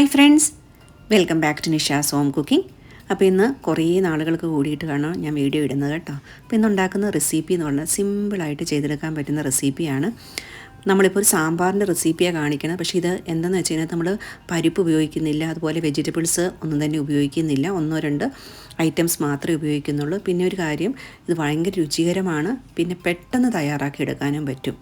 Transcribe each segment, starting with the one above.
Hi friends. Welcome back to Nisha's home cooking. അപ്പോൾ ഇന്ന് കുറേ നാളുകൾക്ക് കൂടിയിട്ട് കാണാം ഞാൻ വീഡിയോ ഇടുന്നത് കേട്ടോ. അപ്പോൾ ഇന്ന് ഉണ്ടാക്കുന്ന റെസിപ്പി എന്ന് പറഞ്ഞാൽ സിമ്പിളായിട്ട് ചെയ്തെടുക്കാൻ പറ്റുന്ന റെസിപ്പിയാണ്. നമ്മളിപ്പോൾ ഒരു സാമ്പാറിന്റെ റെസിപ്പിയാണ് കാണിക്കുന്നത് പക്ഷേ ഇത് എന്താണെന്ന് വെച്ച് കഴിഞ്ഞാൽ നമ്മൾ പരിപ്പ് ഉപയോഗിക്കുന്നില്ല അതുപോലെ വെജിറ്റബിൾസ് ഒന്നും തന്നെ ഉപയോഗിക്കുന്നില്ല. ഒന്നോ രണ്ട് ഐറ്റംസ് മാത്രമേ ഉപയോഗിക്കുന്നുള്ളൂ. പിന്നെ ഒരു കാര്യം ഇത് ഭയങ്കര രുചികരമാണ്. പിന്നെ പെട്ടെന്ന് തയ്യാറാക്കി എടുക്കാനും പറ്റും.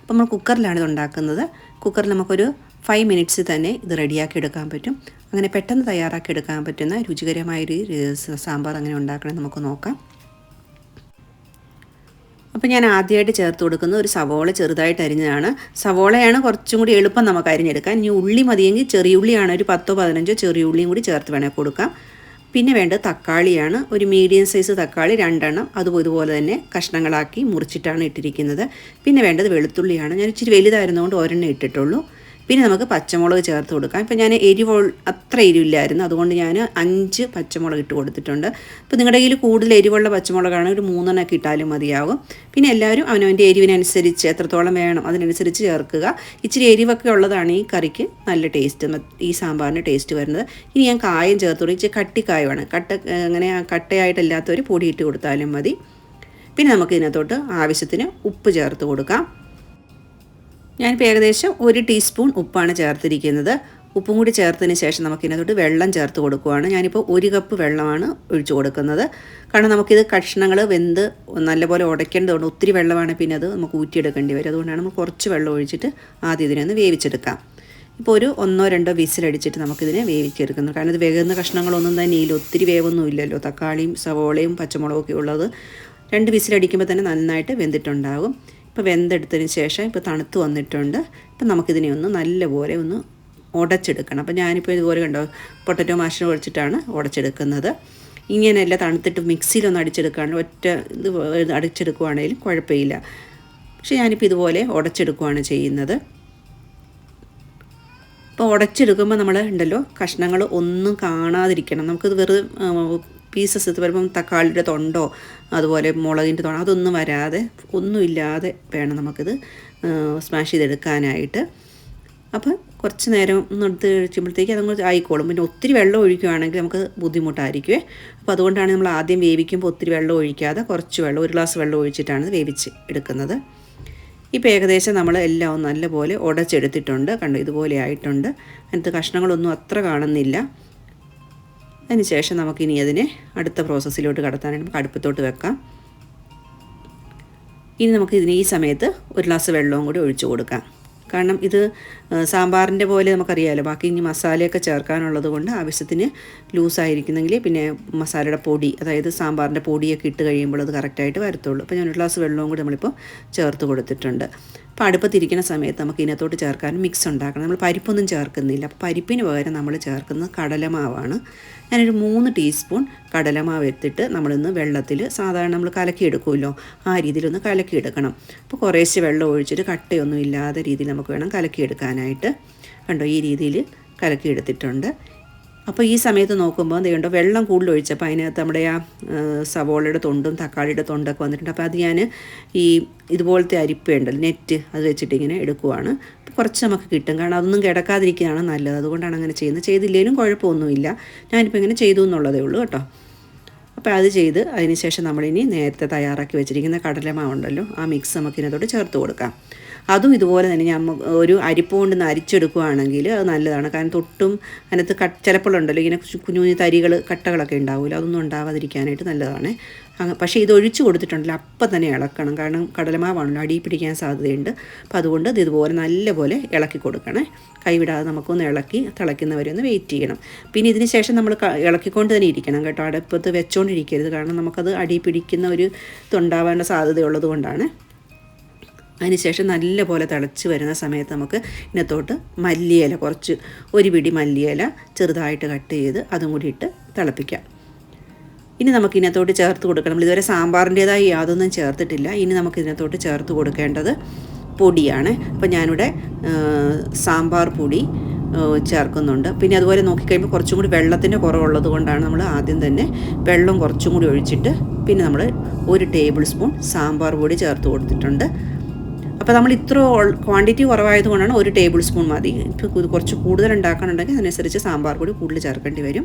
അപ്പോൾ നമ്മൾ കുക്കറിലാണ് ഇത് ഉണ്ടാക്കുന്നത്. കുക്കറിൽ നമുക്കൊരു ഫൈവ് മിനിറ്റ്സ് തന്നെ ഇത് റെഡിയാക്കി എടുക്കാൻ പറ്റും. അങ്ങനെ പെട്ടെന്ന് തയ്യാറാക്കി എടുക്കാൻ പറ്റുന്ന രുചികരമായൊരു സാമ്പാർ അങ്ങനെ ഉണ്ടാക്കണം നമുക്ക് നോക്കാം. അപ്പോൾ ഞാൻ ആദ്യമായിട്ട് ചേർത്ത് കൊടുക്കുന്നത് ഒരു സവോള ചെറുതായിട്ട് അരിഞ്ഞതാണ്. സവോളയാണ് കുറച്ചും കൂടി എളുപ്പം നമുക്ക് അരിഞ്ഞെടുക്കാം. ഇനി ഉള്ളി മതിയെങ്കിൽ ചെറിയ ഉള്ളിയാണ് ഒരു പത്തോ പതിനഞ്ചോ ചെറിയ ഉള്ളിയും കൂടി ചേർത്ത് വേണേൽ കൊടുക്കാം. പിന്നെ വേണ്ട തക്കാളിയാണ്. ഒരു മീഡിയം സൈസ് തക്കാളി രണ്ടെണ്ണം. അതും ഇതുപോലെ തന്നെ കഷ്ണങ്ങളാക്കി മുറിച്ചിട്ടാണ് ഇട്ടിരിക്കുന്നത്. പിന്നെ വേണ്ടത് വെളുത്തുള്ളിയാണ്. ഞാൻ ഇച്ചിരി വലുതായിരുന്നുകൊണ്ട് ഒരെണ്ണം ഇട്ടിട്ടുള്ളൂ. പിന്നെ നമുക്ക് പച്ചമുളക് ചേർത്ത് കൊടുക്കാം. ഇപ്പം ഞാൻ എരിവ് അത്ര എരിവില്ലായിരുന്നു. അതുകൊണ്ട് ഞാൻ അഞ്ച് പച്ചമുളക് ഇട്ട് കൊടുത്തിട്ടുണ്ട്. അപ്പോൾ നിങ്ങളുടെ കയ്യിൽ കൂടുതൽ എരിവുള്ള പച്ചമുളകാണെങ്കിൽ ഒരു മൂന്നെണ്ണമൊക്കെ ഇട്ടാലും മതിയാകും. പിന്നെ എല്ലാവരും അവനവന്റെ എരിവിനനുസരിച്ച് എത്രത്തോളം വേണം അതിനനുസരിച്ച് ചേർക്കുക. ഇച്ചിരി എരിവൊക്കെ ഉള്ളതാണ് ഈ കറിക്ക് നല്ല ടേസ്റ്റ് ഈ സാമ്പാറിന് ടേസ്റ്റ് വരുന്നത്. ഇനി ഞാൻ കായം ചേർത്ത് കൊടുക്കും. ഇച്ചിരി കട്ടിക്കായമാണ് കട്ട അങ്ങനെ കട്ടയായിട്ടല്ലാത്തവർ പൊടി ഇട്ട് കൊടുത്താലും മതി. പിന്നെ നമുക്ക് ഇതിനകത്തോട്ട് ആവശ്യത്തിന് ഉപ്പ് ചേർത്ത് കൊടുക്കാം. ഞാനിപ്പോൾ ഏകദേശം ഒരു ടീസ്പൂൺ ഉപ്പാണ് ചേർത്തിരിക്കുന്നത്. ഉപ്പും കൂടി ചേർത്തതിന് ശേഷം നമുക്ക് ഇതിനകത്തോട്ട് വെള്ളം ചേർത്ത് കൊടുക്കുവാണ്. ഞാനിപ്പോൾ ഒരു കപ്പ് വെള്ളമാണ് ഒഴിച്ചു കൊടുക്കുന്നത്. കാരണം നമുക്കിത് കഷ്ണങ്ങൾ വെന്ത് നല്ലപോലെ ഉടയ്ക്കേണ്ടതുകൊണ്ട് ഒത്തിരി വെള്ളമാണ് പിന്നെ അത് നമുക്ക് ഊറ്റിയെടുക്കേണ്ടി വരും. അതുകൊണ്ടാണ് നമ്മൾ കുറച്ച് വെള്ളം ഒഴിച്ചിട്ട് ആദ്യം ഇതിനൊന്ന് വേവിച്ചെടുക്കാം. ഇപ്പോൾ ഒരു ഒന്നോ രണ്ടോ വിസിലടിച്ചിട്ട് നമുക്കിതിനെ വേവിച്ചെടുക്കുന്നു. കാരണം ഇത് വേകുന്ന കഷ്ണങ്ങളൊന്നും തന്നെ ഇല്ല. ഒത്തിരി വേവൊന്നും ഇല്ലല്ലോ. തക്കാളിയും സവോളയും പച്ചമുളകൊക്കെ ഉള്ളത് രണ്ട് വിസിലടിക്കുമ്പോൾ തന്നെ നന്നായിട്ട് വെന്തിട്ടുണ്ടാകും. ഇപ്പോൾ വെന്തെടുത്തതിന് ശേഷം ഇപ്പോൾ തണുത്ത് വന്നിട്ടുണ്ട്. ഇപ്പം നമുക്കിതിനെ ഒന്ന് നല്ലപോലെ ഒന്ന് ഉടച്ചെടുക്കണം അപ്പോൾ ഞാനിപ്പോൾ ഇതുപോലെ കണ്ടോ പൊട്ടറ്റോ മാഷിനെ ഒഴിച്ചിട്ടാണ് ഉടച്ചെടുക്കുന്നത് ഇങ്ങനെയല്ല തണുത്തിട്ട് മിക്സിയിലൊന്ന് അടിച്ചെടുക്കാണ്ട് ഒറ്റ ഇത് അടിച്ചെടുക്കുവാണെങ്കിലും കുഴപ്പമില്ല. പക്ഷേ ഞാനിപ്പോൾ ഇതുപോലെ ഉടച്ചെടുക്കുകയാണ് ചെയ്യുന്നത്. അപ്പോൾ ഉടച്ചെടുക്കുമ്പോൾ നമ്മൾ ഉണ്ടല്ലോ കഷ്ണങ്ങൾ ഒന്നും കാണാതിരിക്കണം. നമുക്കിത് വെറുതെ പീസസ് ഇത് വരുമ്പം തക്കാളിയുടെ തൊണ്ടോ അതുപോലെ മുളകിന്റെ തൊണ്ടോ അതൊന്നും വരാതെ ഒന്നുമില്ലാതെ വേണം നമുക്കിത് സ്മാഷ് ചെയ്തെടുക്കാനായിട്ട്. അപ്പം കുറച്ച് നേരം ഒന്ന് എടുത്ത് കഴിക്കുമ്പോഴത്തേക്ക് അതങ്ങ് ആയിക്കോളും. പിന്നെ ഒത്തിരി വെള്ളം ഒഴിക്കുകയാണെങ്കിൽ നമുക്ക് ബുദ്ധിമുട്ടായിരിക്കുമേ അപ്പോൾ അതുകൊണ്ടാണ് നമ്മൾ ആദ്യം വേവിക്കുമ്പോൾ ഒത്തിരി വെള്ളം ഒഴിക്കാതെ കുറച്ച് വെള്ളം ഒരു ഗ്ലാസ് വെള്ളം ഒഴിച്ചിട്ടാണ് വേവിച്ച് എടുക്കുന്നത്. ഇപ്പോൾ ഏകദേശം നമ്മൾ എല്ലാം നല്ലപോലെ ഉടച്ചെടുത്തിട്ടുണ്ട്. കണ്ടു ഇതുപോലെ ആയിട്ടുണ്ട്. അതിനകത്ത് കഷ്ണങ്ങളൊന്നും അത്ര കാണുന്നില്ല. അതിനുശേഷം നമുക്കിനി അതിനെ അടുത്ത പ്രോസസ്സിലോട്ട് കടത്താനായിട്ട് നമുക്ക് അടുപ്പത്തോട്ട് വെക്കാം. ഇനി നമുക്ക് ഇതിന് ഈ സമയത്ത് ഒരു ഗ്ലാസ് വെള്ളവും കൂടി ഒഴിച്ചു കൊടുക്കാം. കാരണം ഇത് സാമ്പാറിന്റെ പോലെ നമുക്കറിയാമല്ലോ ബാക്കി ഇനി മസാലയൊക്കെ ചേർക്കാനുള്ളത് കൊണ്ട് ആവശ്യത്തിന് ലൂസായിരിക്കുന്നെങ്കിൽ പിന്നെ മസാലയുടെ പൊടി അതായത് സാമ്പാറിന്റെ പൊടിയൊക്കെ ഇട്ട് കഴിയുമ്പോൾ അത് കറക്റ്റായിട്ട് വരത്തുള്ളൂ. അപ്പോൾ ഞാൻ ഒരു ഗ്ലാസ് വെള്ളവും കൂടി നമ്മളിപ്പോൾ ചേർത്ത് കൊടുത്തിട്ടുണ്ട്. അപ്പോൾ അടുപ്പത്തിരിക്കുന്ന സമയത്ത് നമുക്ക് ഇതിനകത്തോട്ട് ചേർക്കാൻ മിക്സ് ഉണ്ടാക്കണം. നമ്മൾ പരിപ്പൊന്നും ചേർക്കുന്നില്ല. അപ്പോൾ പരിപ്പിന് പകരം നമ്മൾ ചേർക്കുന്നത് കടലമാവാണ്. ഞാനൊരു മൂന്ന് ടീസ്പൂൺ കടലമാവ് എടുത്തിട്ട് നമ്മളിന്ന് വെള്ളത്തിൽ സാധാരണ നമ്മൾ കലക്കിയെടുക്കുമല്ലോ. ആ രീതിയിലൊന്ന് കലക്കിയെടുക്കണം. അപ്പോൾ കുറേശ്ശെ വെള്ളം ഒഴിച്ചിട്ട് കട്ടയൊന്നും ഇല്ലാതെ രീതിയിൽ നമുക്ക് വേണം കലക്കിയെടുക്കാനായിട്ട്. കണ്ടോ? ഈ രീതിയിൽ കലക്കിയെടുത്തിട്ടുണ്ട്. അപ്പോൾ ഈ സമയത്ത് നോക്കുമ്പോൾ എന്തുണ്ടോ വെള്ളം കൂടുതൽ ഒഴിച്ചപ്പോൾ അതിനകത്ത് നമ്മുടെ ആ സവോളയുടെ തൊണ്ടും തക്കാളിയുടെ തൊണ്ടൊക്കെ വന്നിട്ടുണ്ട്. അപ്പോൾ അത് ഞാൻ ഈ ഇതുപോലത്തെ അരിപ്പയുണ്ടല്ലോ നെറ്റ് അത് വെച്ചിട്ട് ഇങ്ങനെ എടുക്കുവാണ്. കുറച്ച് നമുക്ക് കിട്ടും. കാരണം അതൊന്നും കിടക്കാതിരിക്കുകയാണ് നല്ലത്. അതുകൊണ്ടാണ് അങ്ങനെ ചെയ്യുന്നത്. ചെയ്തില്ലെങ്കിലും കുഴപ്പമൊന്നുമില്ല. ഞാനിപ്പോൾ ഇങ്ങനെ ചെയ്തു എന്നുള്ളതേ ഉള്ളൂ കേട്ടോ. അപ്പോൾ അത് ചെയ്ത് അതിനുശേഷം നമ്മളിനി നേരത്തെ തയ്യാറാക്കി വെച്ചിരിക്കുന്ന കടലമാവുണ്ടല്ലോ ആ മിക്സ് നമുക്ക് ചേർത്ത് കൊടുക്കാം. അതും ഇതുപോലെ തന്നെ ഞാൻ ഒരു അരിപ്പ കൊണ്ട് നിന്ന് അരിച്ചെടുക്കുകയാണെങ്കിൽ അത് നല്ലതാണ്. കാരണം തൊട്ടും അതിനകത്ത് കട്ട് ചിലപ്പോഴുണ്ടല്ലോ ഇങ്ങനെ കുഞ്ഞു കുഞ്ഞു തരികൾ കട്ടകളൊക്കെ ഉണ്ടാവില്ല അതൊന്നും ഉണ്ടാവാതിരിക്കാനായിട്ട് നല്ലതാണ്. പക്ഷേ ഇത് ഒഴിച്ചു കൊടുത്തിട്ടുണ്ടല്ലോ. അപ്പം തന്നെ ഇളക്കണം. കാരണം കടലമാവാണല്ലോ അടി പിടിക്കാൻ സാധ്യതയുണ്ട്. അപ്പം അതുകൊണ്ട് ഇത് ഇതുപോലെ നല്ലപോലെ ഇളക്കി കൊടുക്കണേ. കൈവിടാതെ നമുക്കൊന്ന് ഇളക്കി തിളയ്ക്കുന്നവരെ ഒന്ന് വെയിറ്റ് ചെയ്യണം. പിന്നെ ഇതിന് ശേഷം നമ്മൾ ഇളക്കിക്കൊണ്ട് തന്നെ ഇരിക്കണം കേട്ടോ. അടുപ്പത്ത് വെച്ചുകൊണ്ടിരിക്കരുത് കാരണം നമുക്കത് അടി പിടിക്കുന്ന ഒരു ഇതുണ്ടാവാനുള്ള സാധ്യതയുള്ളത് കൊണ്ടാണ്. അതിനുശേഷം നല്ലപോലെ തിളച്ച് വരുന്ന സമയത്ത് നമുക്ക് ഇതിനകത്തോട്ട് മല്ലിയില കുറച്ച് ഒരു പിടി മല്ലിയില ചെറുതായിട്ട് കട്ട് ചെയ്ത് അതും കൂടി ഇട്ട് തിളപ്പിക്കാം. ഇനി നമുക്ക് ഇതിനകത്തോട്ട് ചേർത്ത് കൊടുക്കണം. നമ്മൾ ഇതുവരെ സാമ്പാറിന്റേതായി യാതൊന്നും ചേർത്തിട്ടില്ല. ഇനി നമുക്ക് ഇതിനകത്തോട്ട് ചേർത്ത് കൊടുക്കേണ്ടത് പൊടിയാണ്. അപ്പോൾ ഞാനിവിടെ സാമ്പാർ പൊടി ചേർക്കുന്നുണ്ട്. പിന്നെ അതുപോലെ നോക്കിക്കഴിയുമ്പോൾ കുറച്ചും കൂടി വെള്ളത്തിന്റെ കുറവുള്ളത് കൊണ്ടാണ് നമ്മൾ ആദ്യം തന്നെ വെള്ളം കുറച്ചും കൂടി ഒഴിച്ചിട്ട് പിന്നെ നമ്മൾ ഒരു ടേബിൾ സ്പൂൺ സാമ്പാർ പൊടി ചേർത്ത് കൊടുത്തിട്ടുണ്ട്. അപ്പോൾ നമ്മൾ ഇത്ര ക്വാണ്ടിറ്റി കുറവായതുകൊണ്ടാണ് ഒരു ടേബിൾ സ്പൂൺ മതി. ഇപ്പോൾ കുറച്ച് കൂടുതൽ ഉണ്ടാക്കാനുണ്ടെങ്കിൽ അതിനനുസരിച്ച് സാമ്പാർ പൊടി കൂടുതൽ ചേർക്കേണ്ടി വരും.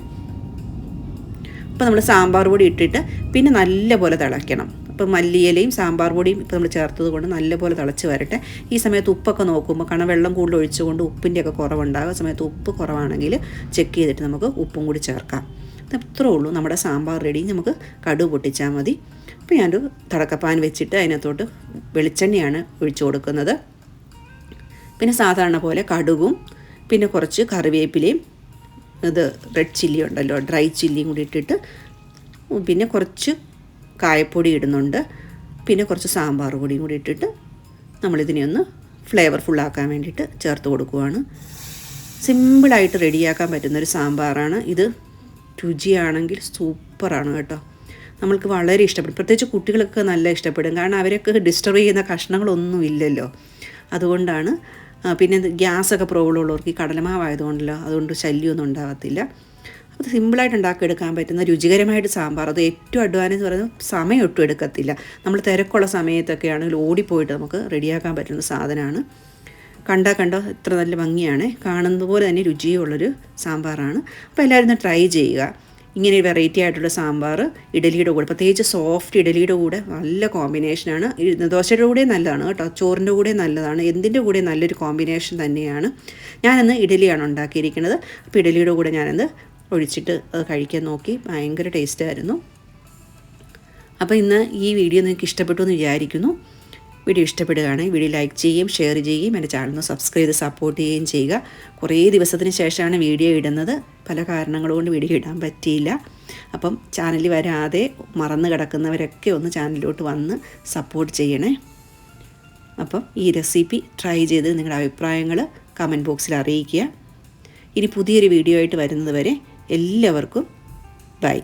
അപ്പോൾ നമ്മൾ സാമ്പാർ പൊടി ഇട്ടിട്ട് പിന്നെ നല്ലപോലെ തിളയ്ക്കണം. അപ്പോൾ മല്ലിയിലയും സാമ്പാർ പൊടിയും ഇപ്പോൾ നമ്മൾ ചേർത്തത് കൊണ്ട് നല്ലപോലെ തിളച്ച് വരട്ടെ. ഈ സമയത്ത് ഉപ്പൊക്കെ നോക്കുമ്പോൾ കാരണം വെള്ളം കൂടുതൽ ഒഴിച്ചുകൊണ്ട് ഉപ്പിന്റെ ഒക്കെ കുറവുണ്ടാകും. ആ സമയത്ത് ഉപ്പ് കുറവാണെങ്കിൽ ചെക്ക് ചെയ്തിട്ട് നമുക്ക് ഉപ്പും കൂടി ചേർക്കാം. ഇത്രേ ഉള്ളൂ നമ്മുടെ സാമ്പാർ റെഡി നമുക്ക് കടുക് പൊട്ടിച്ചാൽ മതി. അപ്പോൾ ഞാനൊരു തടക്കപ്പാൻ വെച്ചിട്ട് അതിനകത്തോട്ട് വെളിച്ചെണ്ണയാണ് ഒഴിച്ചു കൊടുക്കുന്നത്. പിന്നെ സാധാരണ പോലെ കടുകും പിന്നെ കുറച്ച് കറിവേപ്പിലയും ഇത് റെഡ് ചില്ലി ഉണ്ടല്ലോ ഡ്രൈ ചില്ലിയും കൂടി ഇട്ടിട്ട് പിന്നെ കുറച്ച് കായപ്പൊടി ഇടുന്നുണ്ട്. പിന്നെ കുറച്ച് സാമ്പാർ പൊടിയും കൂടി ഇട്ടിട്ട് നമ്മളിതിനെ ഒന്ന് ഫ്ലേവർഫുള്ളാക്കാൻ വേണ്ടിയിട്ട് ചേർത്ത് കൊടുക്കുവാണ്. സിമ്പിളായിട്ട് റെഡിയാക്കാൻ പറ്റുന്നൊരു സാമ്പാറാണ്. ഇത് രുചിയാണെങ്കിൽ സൂപ്പറാണ് കേട്ടോ. നമ്മൾക്ക് വളരെ ഇഷ്ടപ്പെടും. പ്രത്യേകിച്ച് കുട്ടികൾക്ക് നല്ല ഇഷ്ടപ്പെടും. കാരണം അവരൊക്കെ ഡിസ്റ്റർബ് ചെയ്യുന്ന കഷ്ണങ്ങളൊന്നും ഇല്ലല്ലോ. അതുകൊണ്ടാണ് പിന്നെ ഗ്യാസൊക്കെ പ്രോബ്ലം ഉള്ളവർക്ക് ഈ കടലമാവായതുകൊണ്ടല്ലോ അതുകൊണ്ട് ശല്യമൊന്നും ഉണ്ടാകത്തില്ല. അപ്പോൾ സിമ്പിളായിട്ട് ഉണ്ടാക്കിയെടുക്കാൻ പറ്റുന്ന രുചികരമായിട്ട് സാമ്പാർ. അത് ഏറ്റവും അഡ്വാൻസ് പറയുന്നത് സമയം ഒട്ടും എടുക്കത്തില്ല. നമ്മൾ തിരക്കുള്ള സമയത്തൊക്കെ ആണെങ്കിൽ ഓടിപ്പോയിട്ട് നമുക്ക് റെഡിയാക്കാൻ പറ്റുന്ന സാധനമാണ്. കണ്ടാൽ കണ്ടോ ഇത്ര നല്ല ഭംഗിയാണ്. കാണുന്നത് പോലെ തന്നെ രുചിയുള്ളൊരു സാമ്പാറാണ്. അപ്പോൾ എല്ലാവരും ഒന്ന് ട്രൈ ചെയ്യുക. ഇങ്ങനെ വെറൈറ്റി ആയിട്ടുള്ള സാമ്പാർ ഇഡലിയുടെ കൂടെ പ്രത്യേകിച്ച് സോഫ്റ്റ് ഇഡലിയുടെ കൂടെ നല്ല കോമ്പിനേഷനാണ് ദോശയുടെ കൂടെ നല്ലതാണ് കേട്ടോ. ചോറിന്റെ കൂടെ നല്ലതാണ്. എന്തിന്റെ കൂടെ നല്ലൊരു കോമ്പിനേഷൻ തന്നെയാണ് ഞാനിന്ന് ഇഡലിയാണ് ഉണ്ടാക്കിയിരിക്കുന്നത്. അപ്പോൾ ഇഡലിയുടെ കൂടെ ഞാനത് ഒഴിച്ചിട്ട് അത് കഴിക്കാൻ നോക്കി. ഭയങ്കര ടേസ്റ്റായിരുന്നു അപ്പോൾ ഇന്ന് ഈ വീഡിയോ നിങ്ങൾക്ക് ഇഷ്ടപ്പെട്ടു എന്ന് വിചാരിക്കുന്നു. വീഡിയോ ഇഷ്ടപ്പെടുകയാണെങ്കിൽ വീഡിയോ ലൈക്ക് ചെയ്യുകയും ഷെയർ ചെയ്യുകയും എന്റെ ചാനൽ സബ്സ്ക്രൈബ് ചെയ്ത് സപ്പോർട്ട് ചെയ്യുകയും ചെയ്യുക. കുറേ ദിവസത്തിന് ശേഷമാണ് വീഡിയോ ഇടുന്നത്. പല കാരണങ്ങൾ കൊണ്ട് വീഡിയോ ഇടാൻ പറ്റിയില്ല. അപ്പം ചാനലിൽ വരാതെ മറന്നു കിടക്കുന്നവരൊക്കെ ഒന്ന് ചാനലിലോട്ട് വന്ന് സപ്പോർട്ട് ചെയ്യണേ. അപ്പം ഈ റെസിപ്പി ട്രൈ ചെയ്ത് നിങ്ങളുടെ അഭിപ്രായങ്ങൾ കമന്റ് ബോക്സിൽ അറിയിക്കുക. ഇനി പുതിയൊരു വീഡിയോ ആയിട്ട് വരുന്നത് വരെ എല്ലാവർക്കും ബൈ